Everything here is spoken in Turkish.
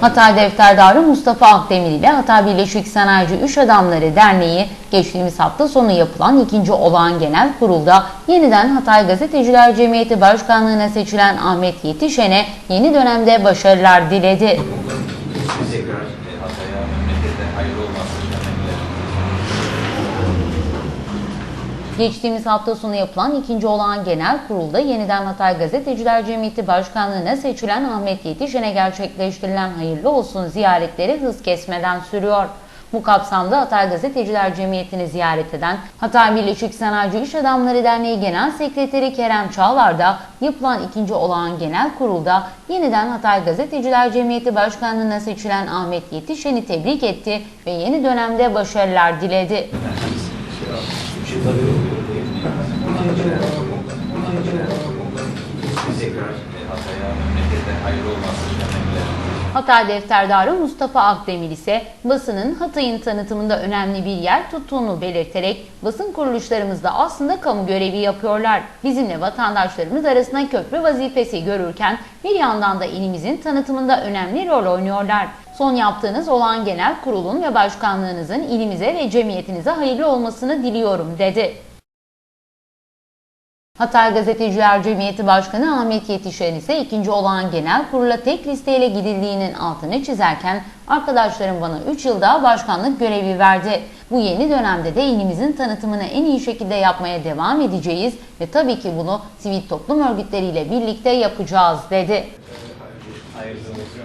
Hatay Defterdarı Mustafa Akdemir ile Hatay Birleşik Sanayici İş Adamları Derneği geçtiğimiz hafta sonu yapılan ikinci olağan genel kurulda yeniden Hatay Gazeteciler Cemiyeti Başkanlığı'na seçilen Ahmet Yetişen'e yeni dönemde başarılar diledi. tekrar e, Hatay'a, hayırlı olmasını Geçtiğimiz hafta sonu yapılan ikinci olağan genel kurulda yeniden Hatay Gazeteciler Cemiyeti Başkanlığı'na seçilen Ahmet Yetişen'e gerçekleştirilen hayırlı olsun ziyaretleri hız kesmeden sürüyor. Bu kapsamda Hatay Gazeteciler Cemiyeti'ni ziyaret eden Hatay Birleşik Sanayici İş Adamları Derneği Genel Sekreteri Kerem Çağlar da yapılan ikinci olağan genel kurulda yeniden Hatay Gazeteciler Cemiyeti Başkanlığı'na seçilen Ahmet Yetişen'i tebrik etti ve yeni dönemde başarılar diledi. Hatay Defterdarı Mustafa Akdemir ise basının Hatay'ın tanıtımında önemli bir yer tuttuğunu belirterek basın kuruluşlarımızda aslında kamu görevi yapıyorlar. Bizimle vatandaşlarımız arasında köprü vazifesi görürken bir yandan da ilimizin tanıtımında önemli rol oynuyorlar. Son yaptığınız olan genel kurulun ve başkanlığınızın ilimize ve cemiyetinize hayırlı olmasını diliyorum dedi. Hatay Gazeteciler Cemiyeti Başkanı Ahmet Yetişen ise ikinci olağan genel kurula tek listeyle gidildiğinin altını çizerken arkadaşlarım bana 3 yıl daha başkanlık görevi verdi. Bu yeni dönemde de ilimizin tanıtımını en iyi şekilde yapmaya devam edeceğiz ve tabii ki bunu sivil toplum örgütleriyle birlikte yapacağız dedi. Hayırlı olsun.